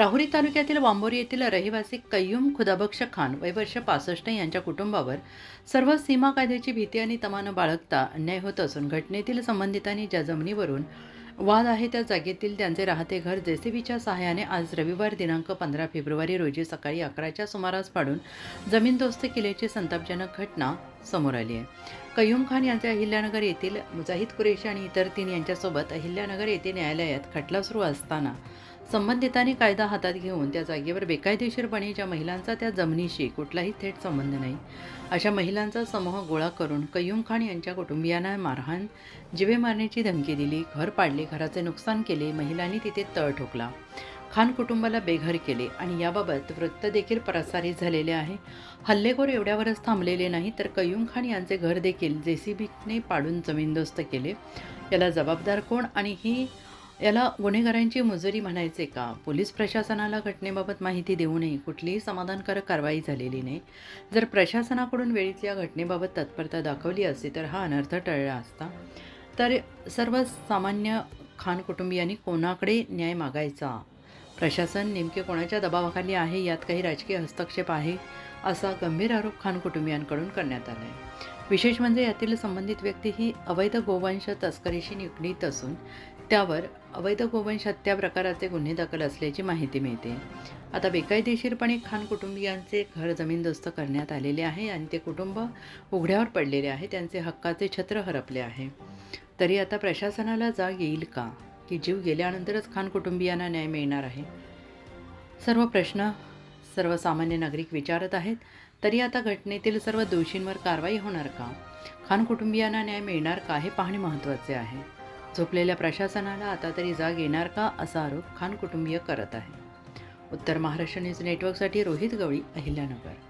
राहुरी तालुक्यातील वांबोरी येथील रहिवासी कय्यूम खुदाबक्ष खान वयवर्ष पासष्ट यांच्या कुटुंबावर सर्व सीमा कायद्याची भीती आणि तमानं बाळगता अन्याय होत असून घटनेतील संबंधितांनी ज्या जमिनीवरून वाद आहे त्या जागेतील त्यांचे राहते घर जेसीबीच्या सहाय्याने आज रविवार दिनांक पंधरा फेब्रुवारी रोजी सकाळी अकराच्या सुमारास पाडून जमीनदोस्त केल्याची संतापजनक घटना समोर आली आहे. कयुम खान यांचे अहिल्यानगर येथील मुजाहिद कुरेशी आणि इतर तीन यांच्यासोबत अहिल्यानगर येथे न्यायालयात खटला सुरू असताना संबंधितांनी कायदा हातात घेऊन त्या जागेवर बेकायदेशीरपणे ज्या महिलांचा त्या जमिनीशी कुठलाही थेट संबंध नाही अशा महिलांचा समूह गोळा करून कयुम खान यांच्या कुटुंबियांना मारहाण जिवे मारण्याची धमकी दिली घर पाडले घराचे नुकसान केले महिलांनी तिथे तळ ठोकला. खान कुटुंबाला बेघर केले आणि याबाबत वृत्त देखील प्रसारित झालेले आहे. हल्लेखोर एवढ्यावरच थांबलेले नाही तर कयुम खान यांचे घर देखील जेसीबीने पाडून जमीनदोस्त केले. याला जबाबदार कोण आणि ही याला गुन्हेगारांची मुजुरी म्हणायचे का? पोलीस प्रशासनाला घटनेबाबत माहिती देऊनही कुठलीही समाधानकारक कारवाई झालेली नाही. जर प्रशासनाकडून वेळीच या घटनेबाबत तत्परता दाखवली असती तर हा अनर्थ टळला असता. तर सर्वसामान्य खान कुटुंबियांनी कोणाकडे न्याय मागायचा? प्रशासन नेमके कोणाच्या दबावाखाली आहे यात काही राजकीय हस्तक्षेप आहे असा गंभीर आरोप खान कुटुंबियांकडून करण्यात आला आहे विशेष म्हणजे यातील संबंधित व्यक्ती ही अवैध गोवंश तस्करीशी निगडीत असून त्यावर अवैध गोवंश हत्या प्रकाराचे गुन्हे दाखल असल्याची माहिती मिळते. आता बेकायदेशीरपणे खान कुटुंबियांचे घर जमीनदोस्त करण्यात आलेले आहे आणि ते कुटुंब उघड्यावर पडलेले आहे त्यांचे हक्काचे छत्र हरपले आहे. तरी आता प्रशासनाला जाग येईल का? की जीव गेल्यानंतरच खान कुटुंबियांना न्याय मिळणार आहे. सर्व प्रश्न सर्वसामान्य नागरिक विचारत आहेत तरी आता घटनेतील सर्व दोषींवर कारवाई होणार का? खान कुटुंबियांना न्याय मिळणार का हे पाहणे महत्त्वाचे आहे. झोपलेल्या प्रशासनाला आता तरी जाग येणार का असा आरोप खान कुटुंबीय करत आहे. उत्तर महाराष्ट्र न्यूज नेटवर्कसाठी रोहित गवळी अहिल्यानगर.